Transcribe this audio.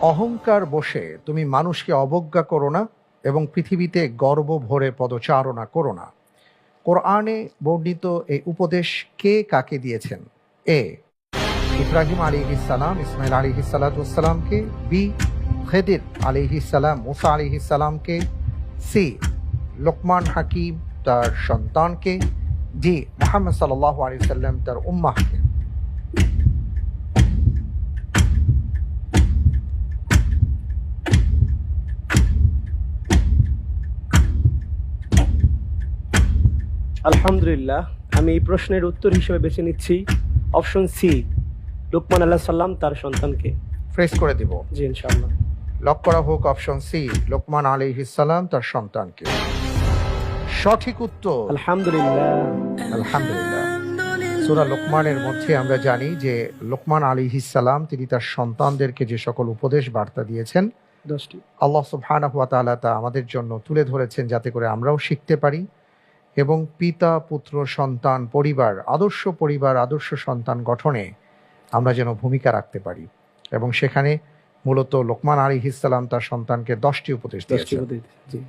অহংকার বসে তুমি মানুষকে অবজ্ঞা করো না এবং পৃথিবীতে গর্ব ভরে পদচারণা করো না। কোরআনে বর্ণিত এই উপদেশ কে কাকে দিয়েছেন? এ, ইব্রাহিম আলী ইসালাম ইসমাইল আলী সালাতামকে বি, খেদির আলী ইসালাম মুসা আলী ইসালামকে সি, লোকমান হাকিম তার সন্তানকে? ডি, মোহাম্মদ সাল্লাহ আলী সাল্লাম তার উম্মাহকে। আলহামদুলিল্লাহ আমি এই প্রশ্নের উত্তর হিসেবে বেছে নিচ্ছি অপশন সি লুকমান আল্লাহ সাল্লাম তার সন্তানকে। ফ্রেস করে দিব। জি ইনশাআল্লাহ। লক করা হোক অপশন সি লোকমান আলী ইসালাম তার সন্তানকে। সঠিক উত্তর। আলহামদুলিল্লাহ। আলহামদুলিল্লাহ। সুরা লোকমানের মধ্যে আমরা জানি যে লোকমান আলী ইসালাম তিনি তার সন্তানদেরকে যে সকল উপদেশ বার্তা দিয়েছেন আল্লাহ সুবহানাহু ওয়া তাআলা তা আমাদের জন্য তুলে ধরেছেন যাতে করে আমরাও শিখতে পারি। এবং পিতা পুত্র সন্তান পরিবার আদর্শ পরিবার আদর্শ সন্তান গঠনে আমরা যেন ভূমিকা রাখতে পারি। এবং সেখানে মূলত লোকমান আলী ইসালাম তার সন্তানকে দশটি উপদেশ দিয়েছে দিয়েছেন।